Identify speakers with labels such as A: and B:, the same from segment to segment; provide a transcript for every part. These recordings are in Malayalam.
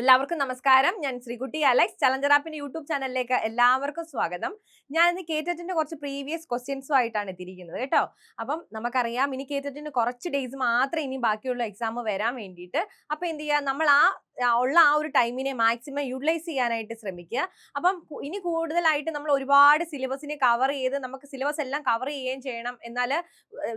A: എല്ലാവർക്കും നമസ്കാരം. ഞാൻ ശ്രീകുട്ടി അലക്സ്. ചലഞ്ചർ ആപ്പിന്റെ യൂട്യൂബ് ചാനലിലേക്ക് എല്ലാവർക്കും സ്വാഗതം. ഞാൻ ഇന്ന് കേറ്ററ്റിന്റെ കുറച്ച് പ്രീവിയസ് ക്വസ്റ്റ്യൻസും ആയിട്ടാണ് എത്തിയിരിക്കുന്നത് കേട്ടോ. അപ്പം നമുക്കറിയാം ഇനി കേറ്ററ്റിന് കുറച്ച് ഡേയ്സ് മാത്രമേ ഇനി ബാക്കിയുള്ള എക്സാം വരാൻ വേണ്ടിയിട്ട്. അപ്പൊ എന്ത് ചെയ്യുക? നമ്മൾ ആ ഉള്ള ആ ഒരു ടൈമിനെ മാക്സിമം യൂട്ടിലൈസ് ചെയ്യാനായിട്ട് ശ്രമിക്കുക. അപ്പം ഇനി കൂടുതലായിട്ട് നമ്മൾ ഒരുപാട് സിലബസിനെ കവർ ചെയ്ത് നമുക്ക് സിലബസ് എല്ലാം കവർ ചെയ്യുകയും ചെയ്യണം. എന്നാൽ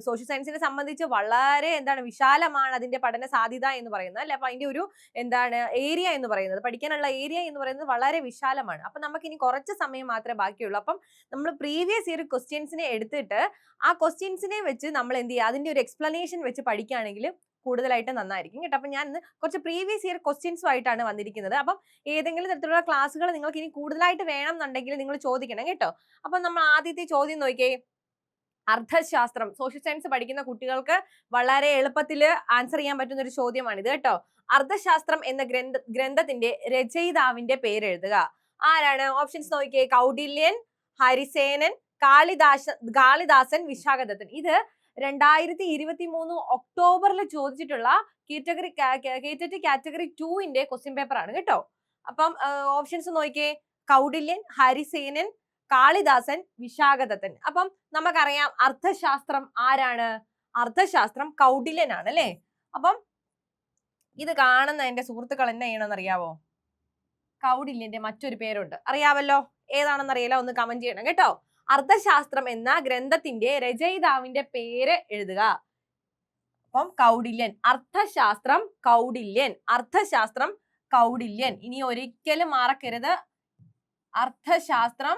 A: സോഷ്യൽ സയൻസിനെ സംബന്ധിച്ച് വളരെ എന്താണ് വിശാലമാണ് അതിന്റെ പഠന സാധ്യത എന്ന് പറയുന്നത്. അല്ലെ? അപ്പൊ അതിന്റെ ഒരു എന്താണ് ഏരിയ എന്ന് പറയുന്നത് പഠിക്കാനുള്ള ഏരിയ എന്ന് പറയുന്നത് വളരെ വിശാലമാണ്. അപ്പൊ നമുക്ക് ഇനി കുറച്ച് സമയം മാത്രമേ ബാക്കിയുള്ളൂ. അപ്പം നമ്മൾ പ്രീവിയസ് ഇയർ ക്വസ്റ്റ്യൻസിനെ എടുത്തിട്ട് ആ ക്വസ്റ്റ്യൻസിനെ വെച്ച് നമ്മൾ എന്ത് ചെയ്യുക അതിന്റെ ഒരു എക്സ്പ്ലനേഷൻ വെച്ച് പഠിക്കുകയാണെങ്കിൽ കൂടുതലായിട്ട് നന്നായിരിക്കും കേട്ടോ. അപ്പൊ ഞാൻ ഇന്ന് കുറച്ച് പ്രീവിയസ് ഇയർ ക്വസ്റ്റ്യൻസും ആയിട്ടാണ് വന്നിരിക്കുന്നത്. അപ്പം ഏതെങ്കിലും തരത്തിലുള്ള ക്ലാസ്സുകൾ നിങ്ങൾക്ക് ഇനി കൂടുതലായിട്ട് വേണം എന്നുണ്ടെങ്കിൽ നിങ്ങൾ ചോദിക്കണം കേട്ടോ. അപ്പൊ നമ്മൾ ആദ്യത്തെ ചോദ്യം നോക്കിയേ. അർത്ഥശാസ്ത്രം സോഷ്യൽ സയൻസ് പഠിക്കുന്ന കുട്ടികൾക്ക് വളരെ എളുപ്പത്തിൽ ആൻസർ ചെയ്യാൻ പറ്റുന്ന ഒരു ചോദ്യമാണിത് കേട്ടോ. അർത്ഥശാസ്ത്രം എന്ന ഗ്രന്ഥ ഗ്രന്ഥത്തിന്റെ രചയിതാവിന്റെ പേര് എഴുതുക ആരാണ്? ഓപ്ഷൻസ് നോക്കിയേ. കൗടില്യൻ ഹരിസേനൻ കാളിദാസ കാളിദാസൻ വിശാഖദത്തൻ. ഇത് രണ്ടായിരത്തി ഇരുപത്തി മൂന്ന് ഒക്ടോബറിൽ ചോദിച്ചിട്ടുള്ള കാറ്റഗറി കേറ്ററ്റ് കാറ്റഗറി ടുവിന്റെ ക്വസ്റ്റ്യൻ പേപ്പർ ആണ് കേട്ടോ. അപ്പം ഓപ്ഷൻസ് നോക്കിയേ. കൗടില്യൻ ഹരിസേനൻ കാളിദാസൻ വിശാഖദത്തൻ. അപ്പം നമുക്കറിയാം അർത്ഥശാസ്ത്രം ആരാണ്? അർത്ഥശാസ്ത്രം കൗടില്യനാണ് അല്ലേ? അപ്പം ഇത് കാണുന്ന എന്റെ സുഹൃത്തുക്കൾ എന്നെ ചെയ്യണമെന്ന് അറിയാവോ കൗടില്യന്റെ മറ്റൊരു പേരുണ്ട്. അറിയാവല്ലോ? ഏതാണെന്ന് അറിയില്ല ഒന്ന് കമന്റ് ചെയ്യണം കേട്ടോ. അർത്ഥശാസ്ത്രം എന്ന ഗ്രന്ഥത്തിന്റെ രചയിതാവിന്റെ പേര് എഴുതുക. അപ്പം കൗടില്യൻ അർത്ഥശാസ്ത്രം കൗടില്യൻ അർത്ഥശാസ്ത്രം കൗടില്യൻ. ഇനി ഒരിക്കലും മറക്കരുത്. അർത്ഥശാസ്ത്രം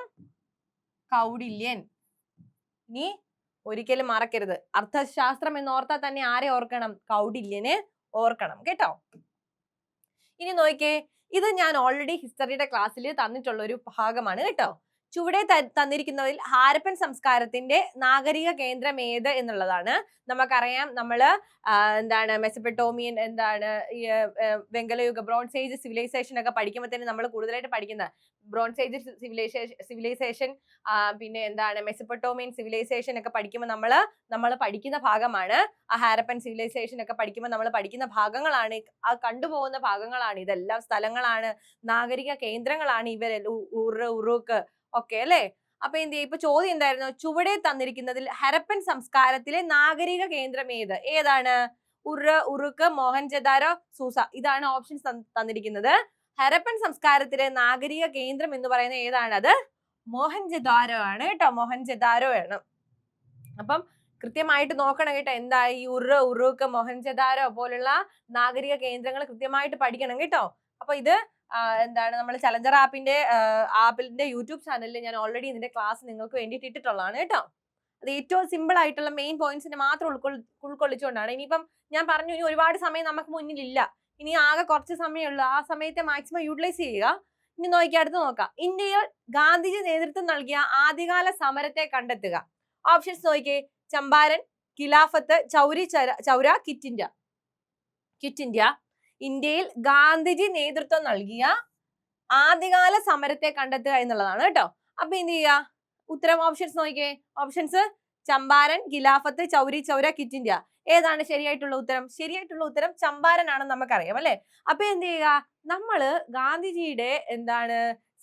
A: കൗടില്യൻ. ഇനി ഒരിക്കലും മറക്കരുത്. അർത്ഥശാസ്ത്രം എന്ന് ഓർത്താൽ തന്നെ ആരെ ഓർക്കണം? കൗടില്യനെ ഓർക്കണം കേട്ടോ? ഇനി നോക്കിയേ ഇത് ഞാൻ ഓൾറെഡി ഹിസ്റ്ററിയുടെ ക്ലാസ്സിൽ തന്നിട്ടുള്ള ഒരു ഭാഗമാണ് കേട്ടോ? ചുവടെ തന്നിരിക്കുന്നതിൽ ഹാരപ്പൻ സംസ്കാരത്തിന്റെ നാഗരിക കേന്ദ്രം ഏത് എന്നുള്ളതാണ് നമുക്കറിയാം നമ്മൾ എന്താണ് മെസ്സപ്പെട്ടോമിയൻ എന്താണ് വെങ്കലയുഗ ബ്രോൺസ് ഏജ് സിവിലൈസേഷൻ ഒക്കെ പഠിക്കുമ്പോൾ തന്നെ നമ്മൾ കൂടുതലായിട്ട് പഠിക്കുന്ന ബ്രോൺസ് ഏജ് സിവിലൈസേഷൻ സിവിലൈസേഷൻ പിന്നെ എന്താണ് മെസ്സപ്പെട്ടോമിയൻ സിവിലൈസേഷൻ ഒക്കെ പഠിക്കുമ്പോൾ നമ്മൾ നമ്മൾ പഠിക്കുന്ന ഭാഗമാണ് ആ ഹാരപ്പൻ സിവിലൈസേഷൻ ഒക്കെ പഠിക്കുമ്പോൾ നമ്മൾ പഠിക്കുന്ന ഭാഗങ്ങളാണ് ആ കണ്ടുപോകുന്ന ഭാഗങ്ങളാണ് ഇതെല്ലാം സ്ഥലങ്ങളാണ് നാഗരിക കേന്ദ്രങ്ങളാണ് ഇവർ ഉറു ഉറുക്ക് ഒക്കെ അല്ലേ? അപ്പൊ എന്ത് ചെയ്യും? ഇപ്പൊ ചോദ്യം എന്തായിരുന്നു? ചുവടെ തന്നിരിക്കുന്നതിൽ ഹരപ്പൻ സംസ്കാരത്തിലെ നാഗരിക കേന്ദ്രം ഏത്? ഏതാണ്? Ur Uruk Mohenjodaro Susa. ഇതാണ് ഓപ്ഷൻസ് തന്നിരിക്കുന്നത്. ഹരപ്പൻ സംസ്കാരത്തിലെ നാഗരിക കേന്ദ്രം എന്ന് പറയുന്ന ഏതാണ്? അത് മോഹൻജദാരോ ആണ് കേട്ടോ. മോഹൻജദാരോ ആണ്. അപ്പം കൃത്യമായിട്ട് നോക്കണം കേട്ടോ. എന്താ ഈ ഉറ ഉറുക്ക് മോഹൻജദാരോ പോലുള്ള നാഗരിക കേന്ദ്രങ്ങൾ കൃത്യമായിട്ട് പഠിക്കണം കേട്ടോ. അപ്പൊ ഇത് എന്താണ് നമ്മൾ ചലഞ്ചർ ആപ്പിന്റെ ആപ്പിന്റെ യൂട്യൂബ് ചാനലിൽ ഞാൻ ഓൾറെഡി ഇതിന്റെ ക്ലാസ് നിങ്ങൾക്ക് വേണ്ടിയിട്ട് ഇട്ടിട്ടുള്ളതാണ് കേട്ടോ. അത് ഏറ്റവും സിമ്പിൾ ആയിട്ടുള്ള മെയിൻ പോയിന്റ്സിനെ മാത്രം ഉൾക്കൊള്ളി ഉൾക്കൊള്ളിച്ചുകൊണ്ടാണ്. ഇനിയിപ്പം ഞാൻ പറഞ്ഞു ഇനി ഒരുപാട് സമയം നമുക്ക് മുന്നിലില്ല. ഇനി ആകെ കുറച്ച് സമയമുള്ളൂ. ആ സമയത്തെ മാക്സിമം യൂട്ടിലൈസ് ചെയ്യുക. ഇനി നോക്കി അടുത്ത് നോക്കാം. ഇന്ത്യയിൽ ഗാന്ധിജി നേതൃത്വം നൽകിയ ആദ്യകാല സമരത്തെ കണ്ടെത്തുക. ഓപ്ഷൻസ് നോക്കിയേ. Champaran Khilafat Chauri Chaura quit India. Quit India. ഇന്ത്യയിൽ ഗാന്ധിജി നേതൃത്വം നൽകിയ ആദ്യകാല സമരത്തെ കണ്ടെത്തുക എന്നുള്ളതാണ് കേട്ടോ. അപ്പൊ എന്ത് ചെയ്യുക? ഉത്തരം ഓപ്ഷൻസ് നോക്കിയേ. Options Champaran Khilafat Chauri Chaura quit India. ഏതാണ് ശരിയായിട്ടുള്ള ഉത്തരം? ശരിയായിട്ടുള്ള ഉത്തരം ചമ്പാരൻ ആണെന്ന് നമുക്കറിയാം അല്ലെ? അപ്പൊ എന്ത് ചെയ്യുക? നമ്മൾ ഗാന്ധിജിയുടെ എന്താണ്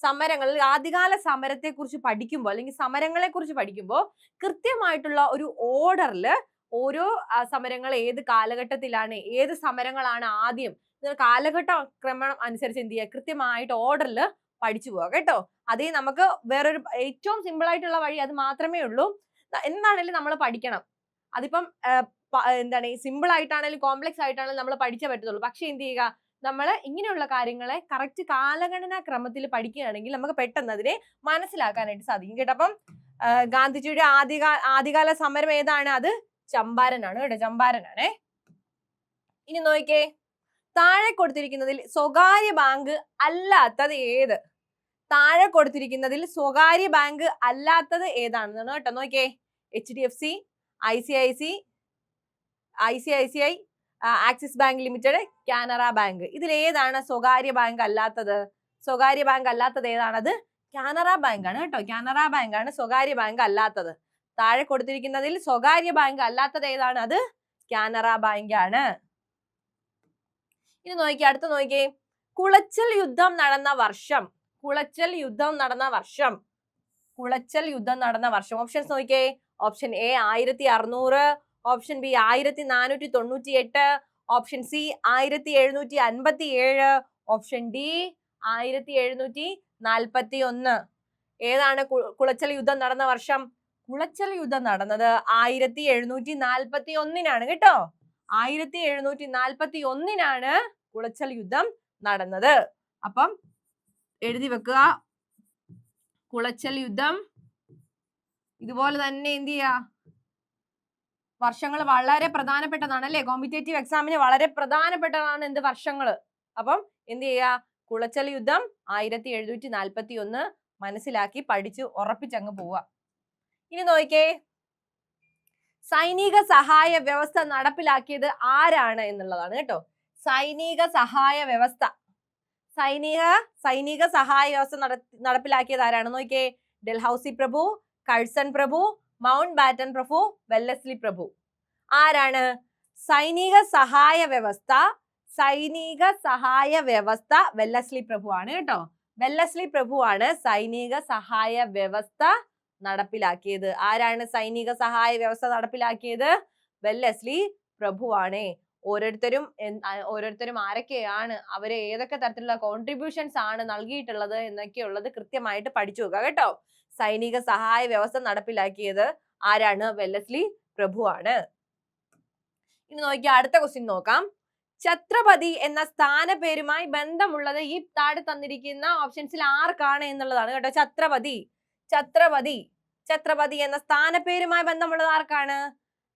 A: സമരങ്ങളിൽ ആദ്യകാല സമരത്തെ കുറിച്ച് പഠിക്കുമ്പോൾ അല്ലെങ്കിൽ സമരങ്ങളെ കുറിച്ച് പഠിക്കുമ്പോൾ കൃത്യമായിട്ടുള്ള ഒരു ഓർഡറിൽ ഓരോ സമരങ്ങൾ ഏത് കാലഘട്ടത്തിലാണ് ഏത് സമരങ്ങളാണ് ആദ്യം കാലഘട്ട ക്രമം അനുസരിച്ച് എന്ത് ചെയ്യുക? കൃത്യമായിട്ട് ഓർഡറിൽ പഠിച്ചു പോവുക കേട്ടോ. അതേ നമുക്ക് വേറൊരു ഏറ്റവും സിമ്പിൾ ആയിട്ടുള്ള വഴി അത് മാത്രമേ ഉള്ളൂ. എന്താണെങ്കിലും നമ്മൾ പഠിക്കണം. അതിപ്പം എന്താണ് സിമ്പിൾ ആയിട്ടാണെങ്കിലും കോംപ്ലക്സ് ആയിട്ടാണെങ്കിലും നമ്മൾ പഠിച്ചേ പറ്റത്തുള്ളൂ. പക്ഷെ എന്ത് ചെയ്യുക? നമ്മൾ ഇങ്ങനെയുള്ള കാര്യങ്ങളെ കറക്റ്റ് കാലഗണനാ ക്രമത്തിൽ പഠിക്കുകയാണെങ്കിൽ നമുക്ക് പെട്ടെന്ന് അതിനെ മനസ്സിലാക്കാനായിട്ട് സാധിക്കും കേട്ടോ. അപ്പം ഗാന്ധിജിയുടെ ആദ്യകാല ആദ്യകാല സമരം ഏതാണ്? അത് ചമ്പാരനാണ് കേട്ടോ. ചമ്പാരനാണേ. ഇനി നോക്കിക്കേ താഴെ കൊടുത്തിരിക്കുന്നതിൽ സ്വകാര്യ ബാങ്ക് അല്ലാത്തത് ഏത്? താഴെ കൊടുത്തിരിക്കുന്നതിൽ സ്വകാര്യ ബാങ്ക് അല്ലാത്തത് ഏതാണെന്നാണ് കേട്ടോ. നോക്കിയേ. H D F C I C I C I C I C I Axis bank limited Canara bank ഇതിൽ ഏതാണ് സ്വകാര്യ ബാങ്ക് അല്ലാത്തത്? സ്വകാര്യ ബാങ്ക് അല്ലാത്തത് ഏതാണത് കാനറ ബാങ്ക് ആണ് കേട്ടോ. കാനറ ബാങ്ക് ആണ് സ്വകാര്യ ബാങ്ക് അല്ലാത്തത്. താഴെ കൊടുത്തിരിക്കുന്നതിൽ സ്വകാര്യ ബാങ്ക് അല്ലാത്തത് ഏതാണ്? അത് കാനറ ബാങ്ക് ആണ്. ഇനി നോക്കിയേ അടുത്ത നോക്കിയേ കുളച്ചൽ യുദ്ധം നടന്ന വർഷം. കുളച്ചൽ യുദ്ധം നടന്ന വർഷം. കുളച്ചൽ യുദ്ധം നടന്ന വർഷം. ഓപ്ഷൻസ് നോക്കിയേ ഓപ്ഷൻ എ ആയിരത്തി അറുന്നൂറ് ഓപ്ഷൻ ബി ആയിരത്തി നാനൂറ്റി തൊണ്ണൂറ്റി എട്ട് ഓപ്ഷൻ സി ആയിരത്തി എഴുന്നൂറ്റി അൻപത്തി ഏഴ് ഓപ്ഷൻ ഡി ആയിരത്തി എഴുന്നൂറ്റി നാൽപ്പത്തി ഒന്ന് ഏതാണ് കുളച്ചൽ യുദ്ധം നടന്ന വർഷം? കുളച്ചൽ യുദ്ധം നടന്നത് ആയിരത്തി എഴുന്നൂറ്റി നാൽപ്പത്തി ഒന്നിനാണ് കേട്ടോ. ആയിരത്തി എഴുന്നൂറ്റി നാൽപ്പത്തി ഒന്നിനാണ് കുളച്ചൽ യുദ്ധം നടന്നത്. അപ്പം എഴുതി വെക്കുക. കുളച്ചൽ യുദ്ധം. ഇതുപോലെ തന്നെ എന്ത് ചെയ്യ? വർഷങ്ങൾ വളരെ പ്രധാനപ്പെട്ടതാണ് അല്ലെ കോമ്പറ്റേറ്റീവ് എക്സാമിന് വളരെ പ്രധാനപ്പെട്ടതാണ് എന്ത് വർഷങ്ങൾ അപ്പം എന്ത് ചെയ്യുക കുളച്ചൽ യുദ്ധം ആയിരത്തി എഴുന്നൂറ്റി നാൽപ്പത്തി ഒന്ന് മനസ്സിലാക്കി പഠിച്ച് ഉറപ്പിച്ചങ്ങ് പോവുക. ഇനി നോക്കിക്കേ. സൈനിക സഹായ വ്യവസ്ഥ നടപ്പിലാക്കിയത് ആരാണ് എന്നുള്ളതാണ് കേട്ടോ. സൈനിക സഹായ വ്യവസ്ഥ. സൈനിക സൈനിക സഹായ വ്യവസ്ഥ നട നടപ്പിലാക്കിയത് ആരാണ്? നോക്കിയേ. ഡൽഹൌസി പ്രഭു കഴ്സൺ പ്രഭു മൗണ്ട് ബാറ്റൺ പ്രഭു വെല്ലസ്ലി പ്രഭു. ആരാണ്? സൈനിക സഹായ വ്യവസ്ഥ സൈനിക സഹായ വ്യവസ്ഥ വെല്ലസ്ലി പ്രഭു ആണ് കേട്ടോ. വെല്ലസ്ലി പ്രഭു ആണ് സൈനിക സഹായ വ്യവസ്ഥ നടപ്പിലാക്കിയത്? ആരാണ് സൈനിക സഹായ വ്യവസ്ഥ നടപ്പിലാക്കിയത്? വെല്ലസ്ലി പ്രഭുവാണ്. ഓരോരുത്തരും ഓരോരുത്തരും ആരൊക്കെയാണ്? അവരെ ഏതൊക്കെ തരത്തിലുള്ള കോൺട്രിബ്യൂഷൻസ് ആണ് നൽകിയിട്ടുള്ളത് എന്നൊക്കെയുള്ളത് കൃത്യമായിട്ട് പഠിച്ചു നോക്കുക കേട്ടോ. സൈനിക സഹായ വ്യവസ്ഥ നടപ്പിലാക്കിയത് ആരാണ്? വെല്ലസ്ലി പ്രഭുവാണ്. ഇനി നോക്കിയാൽ അടുത്ത ക്വസ്റ്റ്യൻ നോക്കാം. ഛത്രപതി എന്ന സ്ഥാനപേരുമായി ബന്ധമുള്ളത് ഈ താഴെ തന്നിരിക്കുന്ന ഓപ്ഷൻസിൽ ആർക്കാണ് എന്നുള്ളതാണ് കേട്ടോ. ഛത്രപതി ഛത്രപതി. ഛത്രപതി എന്ന സ്ഥാനപ്പേരുമായി ബന്ധമുള്ളത് ആർക്കാണ്?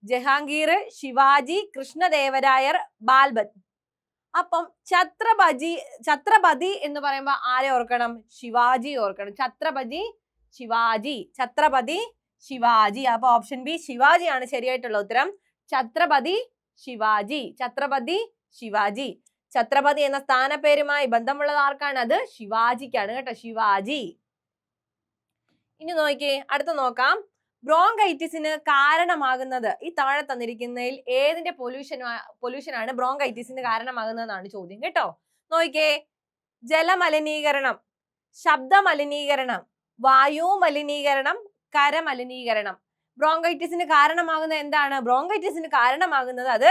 A: ജഹാംഗീർ ശിവാജി കൃഷ്ണദേവരായർ ബാൽബത് അപ്പം ഛത്രപതി ഛത്രപതി എന്ന് പറയുമ്പോൾ ആരെ ഓർക്കണം? ശിവാജി ഓർക്കണം. ഛത്രപതി ശിവാജി. ഛത്രപതി ശിവാജി. അപ്പൊ ഓപ്ഷൻ ബി ശിവാജിയാണ് ശരിയായിട്ടുള്ള ഉത്തരം. ഛത്രപതി ശിവാജി. ഛത്രപതി ശിവാജി. ഛത്രപതി എന്ന സ്ഥാനപ്പേരുമായി ബന്ധമുള്ളത് ആർക്കാണ്? അത് ശിവാജിക്കാണ് കേട്ടോ. ശിവാജി. ഇനി നോക്കിയേ അടുത്ത നോക്കാം. ബ്രോങ്കൈറ്റിസിന് കാരണമാകുന്നത് ഈ താഴെ തന്നിരിക്കുന്നതിൽ ഏതിന്റെ പൊല്യൂഷൻ പൊല്യൂഷൻ ആണ് ബ്രോങ്കൈറ്റിസിന് കാരണമാകുന്നതെന്നാണ് ചോദ്യം കേട്ടോ? നോക്കിയേ ജലമലിനീകരണം ശബ്ദമലിനീകരണം വായു മലിനീകരണം കരമലിനീകരണം. ബ്രോങ്കൈറ്റിസിന് കാരണമാകുന്നത് എന്താണ്? ബ്രോങ്കൈറ്റിസിന് കാരണമാകുന്നത് അത്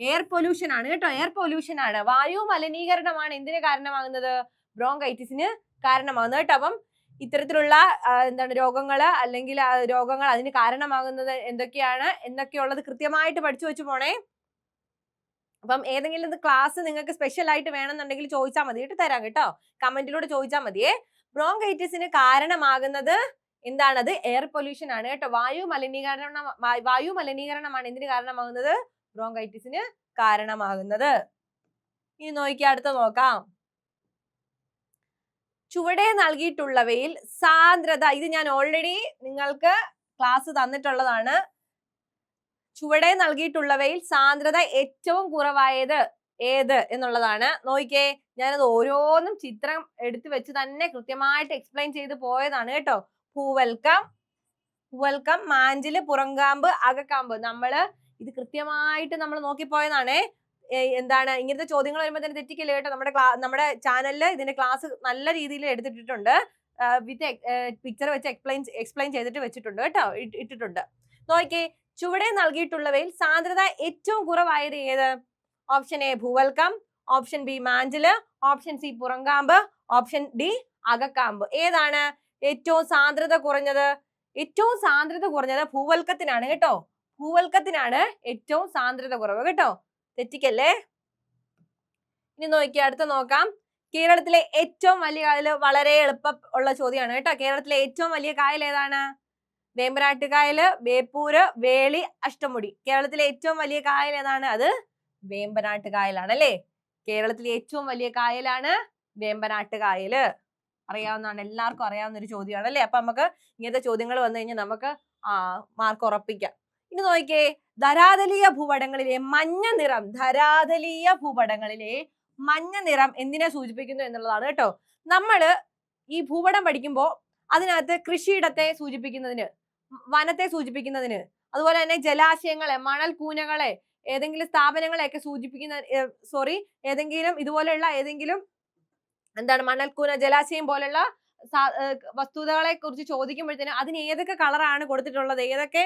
A: എയർ പൊല്യൂഷൻ ആണ് കേട്ടോ? എയർ പൊല്യൂഷൻ ആണ്. വായു മലിനീകരണമാണ് എന്തിന് കാരണമാകുന്നത്? ബ്രോങ്കൈറ്റിസിന് കാരണമാകുന്നത് കേട്ടോ? അപ്പം ഇത്തരത്തിലുള്ള എന്താണ് രോഗങ്ങൾ അല്ലെങ്കിൽ രോഗങ്ങൾ അതിന് കാരണമാകുന്നത് എന്തൊക്കെയാണ് എന്നൊക്കെയുള്ളത് കൃത്യമായിട്ട് പഠിച്ചു വെച്ച് പോണേ. അപ്പം ഏതെങ്കിലും ക്ലാസ് നിങ്ങൾക്ക് സ്പെഷ്യൽ ആയിട്ട് വേണമെന്നുണ്ടെങ്കിൽ ചോദിച്ചാൽ മതി. കേട്ടോ തരാം കേട്ടോ. കമന്റിലൂടെ ചോദിച്ചാൽ മതിയേ. ബ്രോങ്കൈറ്റിസിന് കാരണമാകുന്നത് എന്താണത്? എയർ പൊല്യൂഷൻ ആണ് കേട്ടോ. വായു മലിനീകരണം വായു മലിനീകരണമാണ് എന്തിന് കാരണമാകുന്നത്? ബ്രോങ്കൈറ്റിസിന് കാരണമാകുന്നത്. ഇനി നോക്കിയാ അടുത്ത നോക്കാം. ചുവടെ നൽകിയിട്ടുള്ളവയിൽ സാന്ദ്രത ഇത് ഞാൻ ഓൾറെഡി നിങ്ങൾക്ക് ക്ലാസ് തന്നിട്ടുള്ളതാണ്. ചുവടെ നൽകിയിട്ടുള്ളവയിൽ സാന്ദ്രത ഏറ്റവും കുറവായത് ഏത് എന്നുള്ളതാണ്. നോക്കിക്കേ ഞാനത് ഓരോന്നും ചിത്രം എടുത്തു വെച്ച് തന്നെ കൃത്യമായിട്ട് എക്സ്പ്ലെയിൻ ചെയ്ത് പോയതാണ് കേട്ടോ. പൂവൽക്കം പൂവൽക്കം മാഞ്ചിൽ പുറങ്കാമ്പ് അകക്കാമ്പ്. നമ്മൾ ഇത് കൃത്യമായിട്ട് നമ്മൾ നോക്കിപ്പോയതാണേ. എന്താണ് ഇങ്ങനത്തെ ചോദ്യങ്ങൾ വരുമ്പോൾ തന്നെ തെറ്റിക്കില്ല കേട്ടോ? നമ്മുടെ നമ്മുടെ ചാനലിൽ ഇതിന്റെ ക്ലാസ് നല്ല രീതിയിൽ എടുത്തിട്ടുണ്ട് വിത്ത് പിക്ചർ വെച്ച് എക്സ്പ്ലെയിൻ എക്സ്പ്ലെയിൻ ചെയ്തിട്ട് വെച്ചിട്ടുണ്ട് കേട്ടോ ഇട്ടിട്ടുണ്ട്. നോക്കി ചുവടെ നൽകിയിട്ടുള്ളവയിൽ സാന്ദ്രത ഏറ്റവും കുറവായത് ഏത്? ഓപ്ഷൻ എ ഭൂവൽക്കം ഓപ്ഷൻ ബി മാഞ്ചിൽ ഓപ്ഷൻ സി പുറങ്കാമ്പ് ഓപ്ഷൻ ഡി അകക്കാമ്പ്. ഏതാണ് ഏറ്റവും സാന്ദ്രത കുറഞ്ഞത്? ഏറ്റവും സാന്ദ്രത കുറഞ്ഞത് ഭൂവൽക്കത്തിനാണ് കേട്ടോ. ഭൂവൽക്കത്തിനാണ് ഏറ്റവും സാന്ദ്രത കുറവ് കേട്ടോ. തെറ്റിക്കല്ലേ? ഇനി നോക്കി അടുത്ത നോക്കാം. കേരളത്തിലെ ഏറ്റവും വലിയ കായൽ വളരെ എളുപ്പം ഉള്ള ചോദ്യമാണ് കേട്ടോ. കേരളത്തിലെ ഏറ്റവും വലിയ കായൽ ഏതാണ്? വേമ്പനാട്ട് കായൽ ബേപ്പൂര് വേളി അഷ്ടമുടി. കേരളത്തിലെ ഏറ്റവും വലിയ കായൽ ഏതാണ്? അത് വേമ്പനാട്ട് കായലാണ് അല്ലേ? കേരളത്തിലെ ഏറ്റവും വലിയ കായലാണ് വേമ്പനാട്ട് കായൽ. അറിയാവുന്നതാണ് എല്ലാവർക്കും അറിയാവുന്ന ഒരു ചോദ്യമാണ് അല്ലേ? അപ്പൊ നമുക്ക് ഇങ്ങനത്തെ ചോദ്യങ്ങൾ വന്നു കഴിഞ്ഞാൽ നമുക്ക് മാർക്ക് ഉറപ്പിക്കാം. ഇനി നോക്കിയേ. ധരാതലീയ ഭൂപടങ്ങളിലെ മഞ്ഞ നിറം ധരാതലീയ ഭൂപടങ്ങളിലെ മഞ്ഞ നിറം എന്തിനെ സൂചിപ്പിക്കുന്നു എന്നുള്ളതാണ് കേട്ടോ. നമ്മൾ ഈ ഭൂപടം പഠിക്കുമ്പോൾ അതിനകത്ത് കൃഷിയിടത്തെ സൂചിപ്പിക്കുന്നതിന് വനത്തെ സൂചിപ്പിക്കുന്നതിന് അതുപോലെ തന്നെ ജലാശയങ്ങളെ മണൽ കൂനകളെ ഏതെങ്കിലും സ്ഥാപനങ്ങളെയൊക്കെ സൂചിപ്പിക്കുന്ന സോറി ഏതെങ്കിലും ഇതുപോലെയുള്ള ഏതെങ്കിലും എന്താണ് മണൽക്കൂന ജലാശയം പോലുള്ള വസ്തുതകളെ കുറിച്ച് ചോദിക്കുമ്പോഴത്തേനും അതിന് ഏതൊക്കെ കളറാണ് കൊടുത്തിട്ടുള്ളത് ഏതൊക്കെ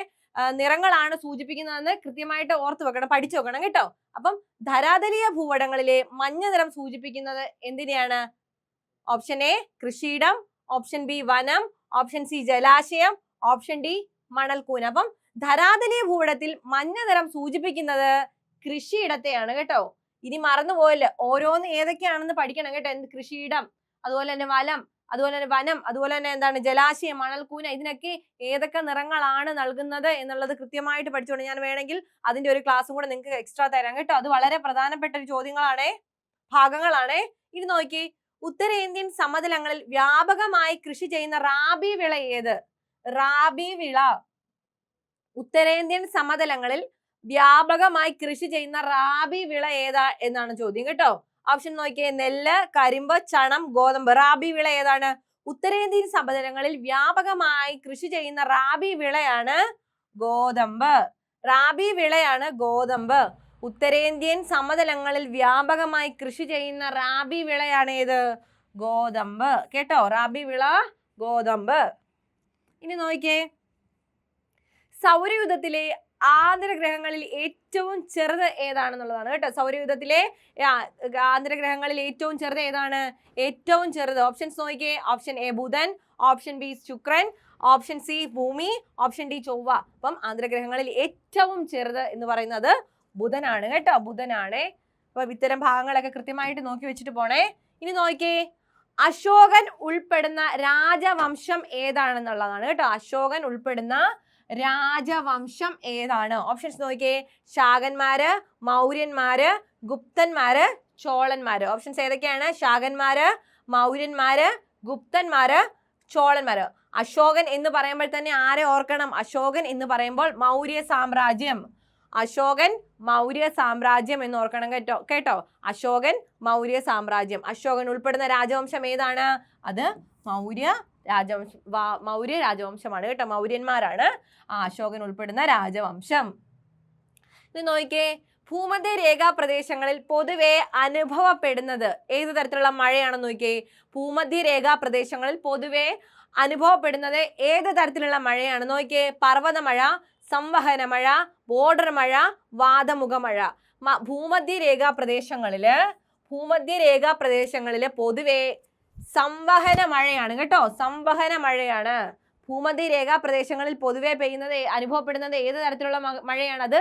A: നിറങ്ങളാണ് സൂചിപ്പിക്കുന്നതെന്ന് കൃത്യമായിട്ട് ഓർത്ത് വെക്കണം പഠിച്ചു വെക്കണം കേട്ടോ. അപ്പം ധരാതലീയ ഭൂപടങ്ങളിലെ മഞ്ഞ നിറം സൂചിപ്പിക്കുന്നത് എന്തിനെയാണ്? ഓപ്ഷൻ എ കൃഷിയിടം ഓപ്ഷൻ ബി വനം ഓപ്ഷൻ സി ജലാശയം ഓപ്ഷൻ ഡി മണൽക്കൂന. അപ്പം ധരാതലീയ ഭൂപടത്തിൽ മഞ്ഞ നിറം സൂചിപ്പിക്കുന്നത് കൃഷിയിടത്തെയാണ് കേട്ടോ. ഇനി മറന്നു പോയല്ലോ ഓരോന്ന് ഏതൊക്കെയാണെന്ന് പഠിക്കണം കേട്ടോ. എന്ത്? കൃഷിയിടം അതുപോലെ തന്നെ വനം അതുപോലെ തന്നെ വനം അതുപോലെ തന്നെ എന്താണ് ജലാശയം മണൽക്കൂന ഇതിനൊക്കെ ഏതൊക്കെ നിറങ്ങളാണ് നൽകുന്നത് എന്നുള്ളത് കൃത്യമായിട്ട് പഠിച്ചുകൊണ്ട് ഞാൻ വേണമെങ്കിൽ അതിന്റെ ഒരു ക്ലാസ്സും കൂടെ നിങ്ങൾക്ക് എക്സ്ട്രാ തരാം കേട്ടോ. അത് വളരെ പ്രധാനപ്പെട്ട ഒരു ചോദ്യങ്ങളാണേ ഭാഗങ്ങളാണേ. ഇനി നോക്കി ഉത്തരേന്ത്യൻ സമതലങ്ങളിൽ വ്യാപകമായി കൃഷി ചെയ്യുന്ന റാബി വിള ഏത്? റാബി വിള. ഉത്തരേന്ത്യൻ സമതലങ്ങളിൽ വ്യാപകമായി കൃഷി ചെയ്യുന്ന റാബി വിള ഏതാ എന്നാണ് ചോദ്യം കേട്ടോ. ഓപ്ഷൻ നോക്കിയേ നെല്ല് കരിമ്പ് ചണം ഗോതമ്പ്. റാബി വിള ഏതാണ്? ഉത്തരേന്ത്യൻ സമതലങ്ങളിൽ വ്യാപകമായി കൃഷി ചെയ്യുന്ന റാബി വിളയാണ് ഗോതമ്പ്. റാബി വിളയാണ് ഗോതമ്പ്. ഉത്തരേന്ത്യൻ സമതലങ്ങളിൽ വ്യാപകമായി കൃഷി ചെയ്യുന്ന റാബി വിളയാണ് ഏത്? ഗോതമ്പ്. കേട്ടോ? റാബി വിള ഗോതമ്പ്. ഇനി നോക്കിയേ. സൗരയുധത്തിലെ ആന്തരഗ്രഹങ്ങളിൽ ഏറ്റവും ചെറുത് ഏതാണെന്നുള്ളതാണ് കേട്ടോ. സൗരയുധത്തിലെ ആന്തരഗ്രഹങ്ങളിൽ ഏറ്റവും ചെറുത് ഏതാണ്? ഏറ്റവും ചെറുത്. ഓപ്ഷൻസ് നോക്കിയേ. ഓപ്ഷൻ എ ബുധൻ ഓപ്ഷൻ ബി ശുക്രൻ ഓപ്ഷൻ സി ഭൂമി ഓപ്ഷൻ ഡി ചൊവ്വ. അപ്പം ആന്തരഗ്രഹങ്ങളിൽ ഏറ്റവും ചെറുത് എന്ന് പറയുന്നത് ബുധനാണ് കേട്ടോ. ബുധനാണ്. അപ്പൊ ഇത്തരം ഭാഗങ്ങളൊക്കെ കൃത്യമായിട്ട് നോക്കി വെച്ചിട്ട് പോണേ. ഇനി നോക്കിയേ. അശോകൻ ഉൾപ്പെടുന്ന രാജവംശം ഏതാണെന്നുള്ളതാണ് കേട്ടോ. അശോകൻ ഉൾപ്പെടുന്ന രാജവംശം ഏതാണ്? ഓപ്ഷൻസ് നോക്കിയേ. ശാകന്മാര് മൗര്യന്മാര് ഗുപ്തന്മാര് ചോളന്മാര്. ഓപ്ഷൻസ് ഏതൊക്കെയാണ്? ശാകന്മാര് മൗര്യന്മാര് ഗുപ്തന്മാര് ചോളന്മാര്. അശോകൻ എന്ന് പറയുമ്പോൾ തന്നെ ആരെ ഓർക്കണം? അശോകൻ എന്ന് പറയുമ്പോൾ മൗര്യ സാമ്രാജ്യം. അശോകൻ മൗര്യ സാമ്രാജ്യം എന്ന് ഓർക്കണം കേട്ടോ. കേട്ടോ? അശോകൻ മൗര്യ സാമ്രാജ്യം. അശോകൻ ഉൾപ്പെടുന്ന രാജവംശം ഏതാണ്? അത് മൗര്യ രാജവംശം മൗര്യ രാജവംശമാണ് കേട്ടോ. മൗര്യന്മാരാണ് അശോകൻ ഉൾപ്പെടുന്ന രാജവംശം. ഇത് നോക്കിയേ ഭൂമധ്യ രേഖാ പ്രദേശങ്ങളിൽ പൊതുവെ അനുഭവപ്പെടുന്നത് ഏത് തരത്തിലുള്ള മഴയാണെന്ന് നോക്കിയേ? ഭൂമധ്യ രേഖാ പ്രദേശങ്ങളിൽ പൊതുവെ അനുഭവപ്പെടുന്നത് ഏത് തരത്തിലുള്ള മഴയാണ് നോക്കിയേ? പർവത മഴ സംവഹന മഴ ബോർഡർ മഴ വാദമുഖ മഴ ഭൂമധ്യ രേഖാ പ്രദേശങ്ങളിൽ ഭൂമധ്യ രേഖാ പ്രദേശങ്ങളിൽ പൊതുവെ സംവഹന മഴയാണ് കേട്ടോ? സംവഹന മഴയാണ്. ഭൂമധ്യ രേഖാ പ്രദേശങ്ങളിൽ പൊതുവെ പെയ്യുന്നത് അനുഭവപ്പെടുന്നത് ഏത് തരത്തിലുള്ള മഴയാണ്? അത്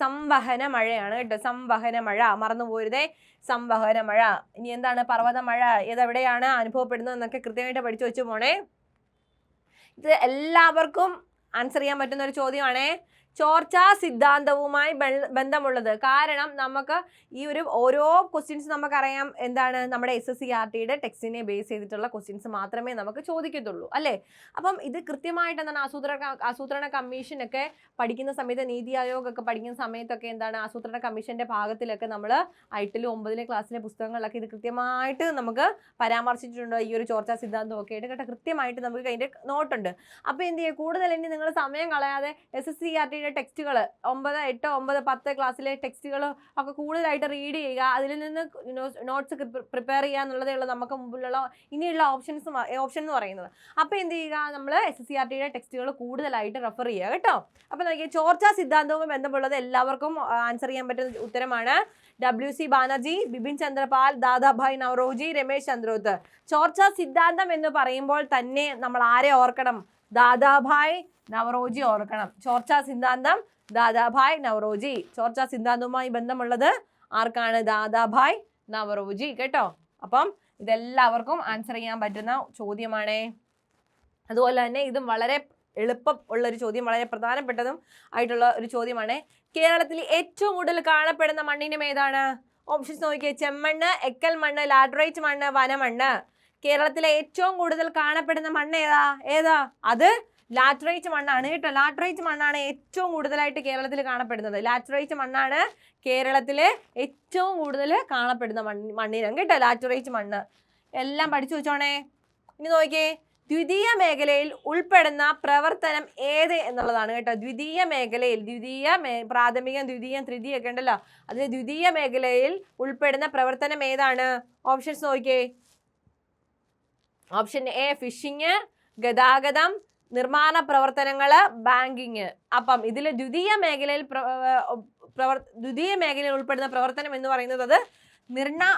A: സംവഹന മഴയാണ് കേട്ടോ. സംവഹന മഴ. മറന്നു പോരുതേ. സംവഹന മഴ. ഇനി എന്താണ്? പർവത മഴ ഏതെവിടെയാണ് അനുഭവപ്പെടുന്നത് എന്നൊക്കെ കൃത്യമായിട്ട് പഠിച്ചു വെച്ചു പോണേ. ഇത് എല്ലാവർക്കും ആൻസർ ചെയ്യാൻ പറ്റുന്ന ഒരു ചോദ്യമാണേ. ചോർച്ചാ സിദ്ധാന്തവുമായി ബന്ധമുള്ളത്. കാരണം നമുക്ക് ഈ ഒരു ഓരോ ക്വസ്റ്റ്യൻസ് നമുക്കറിയാം എന്താണ് നമ്മുടെ എസ് എസ് സി ആർ ടിയുടെ ടെക്സ്റ്റിനെ ബേസ് ചെയ്തിട്ടുള്ള ക്വസ്റ്റ്യൻസ് മാത്രമേ നമുക്ക് ചോദിക്കത്തുള്ളൂ അല്ലേ? അപ്പം ഇത് കൃത്യമായിട്ട് എന്താണ് ആസൂത്രണ ആസൂത്രണ കമ്മീഷനൊക്കെ പഠിക്കുന്ന സമയത്ത് നീതി ആയോഗ് ഒക്കെ പഠിക്കുന്ന സമയത്തൊക്കെ എന്താണ് ആസൂത്രണ കമ്മീഷന്റെ ഭാഗത്തിലൊക്കെ നമ്മൾ എട്ടിലും ഒമ്പതിലെ ക്ലാസ്സിലെ പുസ്തകങ്ങളിലൊക്കെ ഇത് കൃത്യമായിട്ട് നമുക്ക് പരാമർശിച്ചിട്ടുണ്ട്. ഈ ഒരു ചോർച്ചാ സിദ്ധാന്തം ഒക്കെ ആയിട്ട് കേട്ടോ കൃത്യമായിട്ട് നമുക്ക് അതിന്റെ നോട്ടുണ്ട് അപ്പോൾ എന്ത് ചെയ്യുക കൂടുതൽ ഇനി നിങ്ങൾ സമയം കളയാതെ എസ് എസ് സി ആർ ടിയുടെ ടെക്സ്റ്റുകൾ ഒമ്പത് എട്ട് ഒമ്പത് പത്ത് ക്ലാസ്സിലെ ടെക്സ്റ്റുകൾ ഒക്കെ കൂടുതലായിട്ട് റീഡ് ചെയ്യുക. അതിൽ നിന്ന് നോട്ട്സ് പ്രിപ്പയർ ചെയ്യുക എന്നുള്ളതേ ഉള്ളൂ നമുക്ക് മുമ്പിലുള്ള ഇനിയുള്ള ഓപ്ഷൻസ് ഓപ്ഷൻ എന്ന് പറയുന്നത്. അപ്പോൾ എന്ത് ചെയ്യുക? നമ്മൾ എസ് എസ് സി ആർ ടിയുടെ ടെക്സ്റ്റുകൾ കൂടുതലായിട്ട് റെഫർ ചെയ്യുക കേട്ടോ. അപ്പോൾ നോക്കിയാൽ ചോർച്ചാ സിദ്ധാന്തവും ബന്ധമുള്ളത് എല്ലാവർക്കും ആൻസർ ചെയ്യാൻ പറ്റുന്ന ഉത്തരമാണ് ഡബ്ല്യു സി ബാനർജി ബിപിൻ ചന്ദ്രപാൽ ദാദാഭായ് നവറോജി രമേശ് ചന്ദ്രോത്ത്. ചോർച്ചാ സിദ്ധാന്തം എന്ന് പറയുമ്പോൾ തന്നെ നമ്മൾ ആരെ ഓർക്കണം? ദാദാഭായ് നവറോജി ഓർക്കണം. ചോർച്ചാ സിദ്ധാന്തം ദാദാഭായ് നവറോജി. ചോർച്ചാ സിദ്ധാന്തവുമായി ബന്ധമുള്ളത് ആർക്കാണ്? ദാദാഭായ് നവറോജി കേട്ടോ? അപ്പം ഇതെല്ലാവർക്കും ആൻസർ ചെയ്യാൻ പറ്റുന്ന ചോദ്യമാണേ. അതുപോലെ തന്നെ ഇതും വളരെ എളുപ്പം ഉള്ള ഒരു ചോദ്യം വളരെ പ്രധാനപ്പെട്ടതും ആയിട്ടുള്ള ഒരു ചോദ്യമാണ്. കേരളത്തിൽ ഏറ്റവും കൂടുതൽ കാണപ്പെടുന്ന മണ്ണിനും ഏതാണ്? ഓപ്ഷൻസ് നോക്കിയേ. ചെമ്മണ്ണ് എക്കൽ മണ്ണ് ലാറ്ററൈറ്റ് മണ്ണ് വനമണ്ണ്. കേരളത്തിലെ ഏറ്റവും കൂടുതൽ കാണപ്പെടുന്ന മണ്ണ് ഏതാ? ഏതാ? അത് ലാറ്ററൈറ്റ് മണ്ണാണ് കേട്ടോ. ലാറ്ററൈറ്റ് മണ്ണാണ് ഏറ്റവും കൂടുതലായിട്ട് കേരളത്തിൽ കാണപ്പെടുന്നത്. ലാറ്ററൈറ്റ് മണ്ണാണ് കേരളത്തിലെ ഏറ്റവും കൂടുതൽ കാണപ്പെടുന്ന മണ്ണ് മണ്ണിനം കേട്ടോ ലാറ്ററൈറ്റ് മണ്ണ്. എല്ലാം പഠിച്ചു വെച്ചോണേ. ഇനി നോക്കിയേ. ദ്വിതീയ മേഖലയിൽ ഉൾപ്പെടുന്ന പ്രവർത്തനം ഏത് എന്നുള്ളതാണ് കേട്ടോ. ദ്വിതീയ മേഖലയിൽ ദ്വിതീയ മേ പ്രാഥമികം ദ്വിതീയം തൃതീയം ഒക്കെ ഉണ്ടല്ലോ. അതിന് ദ്വിതീയ മേഖലയിൽ ഉൾപ്പെടുന്ന പ്രവർത്തനം ഏതാണ്? ഓപ്ഷൻസ് നോക്കിയേ. ഓപ്ഷൻ എ ഫിഷിങ് ഗതാഗതം നിർമ്മാണ പ്രവർത്തനങ്ങൾ ബാങ്കിങ്. അപ്പം ഇതിൽ ദ്വിതീയ മേഖലയിൽ പ്ര- പ്രവർ ദ്വിതീയ മേഖലയിൽ ഉൾപ്പെടുന്ന പ്രവർത്തനം എന്ന് പറയുന്നത് അത്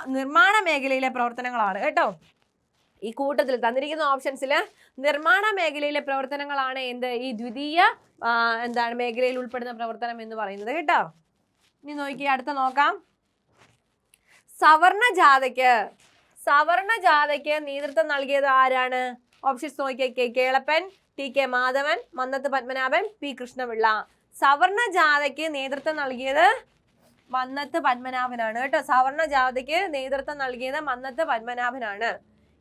A: നിർമ്മാണ മേഖലയിലെ പ്രവർത്തനങ്ങളാണ്. കേട്ടോ? ഈ കൂട്ടത്തിൽ തന്നിരിക്കുന്ന ഓപ്ഷൻസിൽ നിർമ്മാണ മേഖലയിലെ പ്രവർത്തനങ്ങളാണ് എന്ത്? ഈ ദ്വിതീയ എന്താണ് മേഖലയിൽ ഉൾപ്പെടുന്ന പ്രവർത്തനം എന്ന് പറയുന്നത്. കേട്ടോ? ഇനി നോക്കി അടുത്ത നോക്കാം. സവർണ ജാഥയ്ക്ക് സവർണ ജാഥയ്ക്ക് നേതൃത്വം നൽകിയത് ആരാണ്? ഓപ്ഷൻസ് നോക്കിയ K. Kelappan T. K. Madhavan Mannath Padmanabhan P. Krishna Pillai. സവർണ ജാഥയ്ക്ക് നേതൃത്വം നൽകിയത് മന്നത്ത് പത്മനാഭനാണ് കേട്ടോ. സവർണ ജാഥയ്ക്ക് നേതൃത്വം നൽകിയത് മന്നത്ത് പത്മനാഭനാണ്.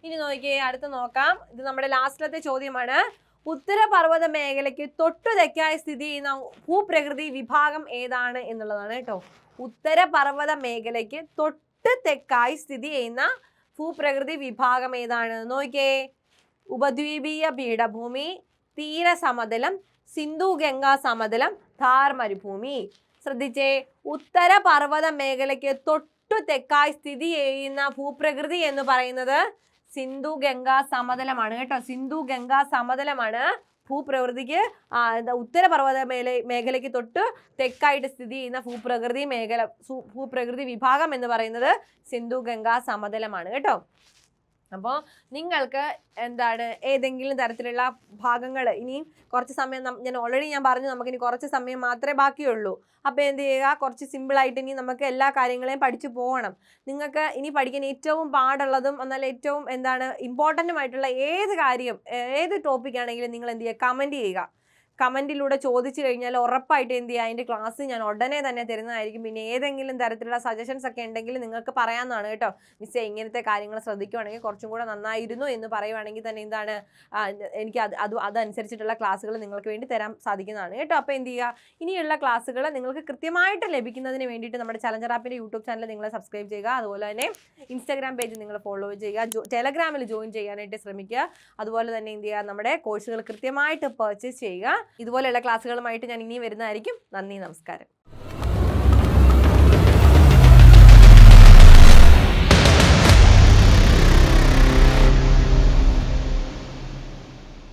A: ഇനി നോക്കിയേ അടുത്ത് നോക്കാം. ഇത് നമ്മുടെ ലാസ്റ്റിലത്തെ ചോദ്യമാണ്. ഉത്തരപർവത മേഖലയ്ക്ക് തൊട്ടു തെക്കായി സ്ഥിതി ചെയ്യുന്ന ഭൂപ്രകൃതി വിഭാഗം ഏതാണ് എന്നുള്ളതാണ് കേട്ടോ. ഉത്തരപർവത മേഖലയ്ക്ക് തൊട്ട് തെക്കായി സ്ഥിതി ചെയ്യുന്ന ഭൂപ്രകൃതി വിഭാഗം ഏതാണ് നോക്കിയേ. ഉപദ്വീപീയ പീഠഭൂമി തീരസമതലം സിന്ധു ഗംഗാ സമതലം ഥാർ മരുഭൂമി. ശ്രദ്ധിച്ചേ ഉത്തര പർവത മേഖലയ്ക്ക് തൊട്ടു തെക്കായി സ്ഥിതി ചെയ്യുന്ന ഭൂപ്രകൃതി എന്ന് പറയുന്നത് സിന്ധു ഗംഗാ സമതലമാണ് കേട്ടോ. സിന്ധു ഗംഗാ സമതലമാണ് ഭൂപ്രകൃതിക്ക് എന്താ ഉത്തരപർവത മേല മേഖലയ്ക്ക് തൊട്ട് തെക്കായിട്ട് സ്ഥിതി ചെയ്യുന്ന ഭൂപ്രകൃതി മേഖല ഭൂപ്രകൃതി വിഭാഗം എന്ന് പറയുന്നത് സിന്ധു ഗംഗാ സമതലമാണ് കേട്ടോ? അപ്പോൾ നിങ്ങൾക്ക് എന്താണ് ഏതെങ്കിലും തരത്തിലുള്ള ഭാഗങ്ങൾ ഇനിയും കുറച്ച് സമയം ഞാൻ ഓൾറെഡി ഞാൻ പറഞ്ഞു നമുക്കിനി കുറച്ച് സമയം മാത്രമേ ബാക്കിയുള്ളൂ. അപ്പോൾ എന്ത് ചെയ്യുക? കുറച്ച് സിമ്പിളായിട്ട് ഇനി നമുക്ക് എല്ലാ കാര്യങ്ങളെയും പഠിച്ചു പോകണം. നിങ്ങൾക്ക് ഇനി പഠിക്കാൻ ഏറ്റവും പാടുള്ളതും എന്നാൽ ഏറ്റവും എന്താണ് ഇമ്പോർട്ടന്റുമായിട്ടുള്ള ഏത് കാര്യം ഏത് ടോപ്പിക്കാണെങ്കിലും നിങ്ങൾ എന്ത് ചെയ്യുക? കമന്റ് ചെയ്യുക. കമന്റിലൂടെ ചോദിച്ചു കഴിഞ്ഞാൽ ഉറപ്പായിട്ട് എന്ത് ചെയ്യുക അതിന്റെ ക്ലാസ് ഞാൻ ഉടനെ തന്നെ തരുന്നതായിരിക്കും. പിന്നെ ഏതെങ്കിലും തരത്തിലുള്ള സജഷൻസ് ഒക്കെ ഉണ്ടെങ്കിൽ നിങ്ങൾക്ക് പറയാമെന്നാണ് കേട്ടോ. മിസ്സേ ഇങ്ങനത്തെ കാര്യങ്ങൾ ശ്രദ്ധിക്കുവാണെങ്കിൽ കുറച്ചും കൂടെ നന്നായിരുന്നു എന്ന് പറയുവാണെങ്കിൽ തന്നെ എന്താണ് എനിക്ക് അത് അത് അതനുസരിച്ചിട്ടുള്ള ക്ലാസ്സുകൾ നിങ്ങൾക്ക് വേണ്ടി തരാൻ സാധിക്കുന്നതാണ് കേട്ടോ. അപ്പോൾ എന്ത് ചെയ്യുക ഇനിയുള്ള ക്ലാസ്സുകൾ നിങ്ങൾക്ക് കൃത്യമായിട്ട് ലഭിക്കുന്നതിന് വേണ്ടിയിട്ട് നമ്മുടെ ചലഞ്ചർ ആപ്പിന്റെ യൂട്യൂബ് ചാനൽ നിങ്ങൾ സബ്സ്ക്രൈബ് ചെയ്യുക. അതുപോലെ തന്നെ ഇൻസ്റ്റാഗ്രാം പേജ് നിങ്ങൾ ഫോളോ ചെയ്യുക. ടെലഗ്രാമിൽ ജോയിൻ ചെയ്യാനായിട്ട് ശ്രമിക്കുക. അതുപോലെ തന്നെ എന്ത് ചെയ്യുക നമ്മുടെ കോഴ്സുകൾ കൃത്യമായിട്ട് പർച്ചേസ് ചെയ്യുക. ഇതുപോലെയുള്ള ക്ലാസ്സുകളുമായിട്ട് ഞാൻ ഇനിയും വരുന്നതായിരിക്കും. നന്ദി നമസ്കാരം.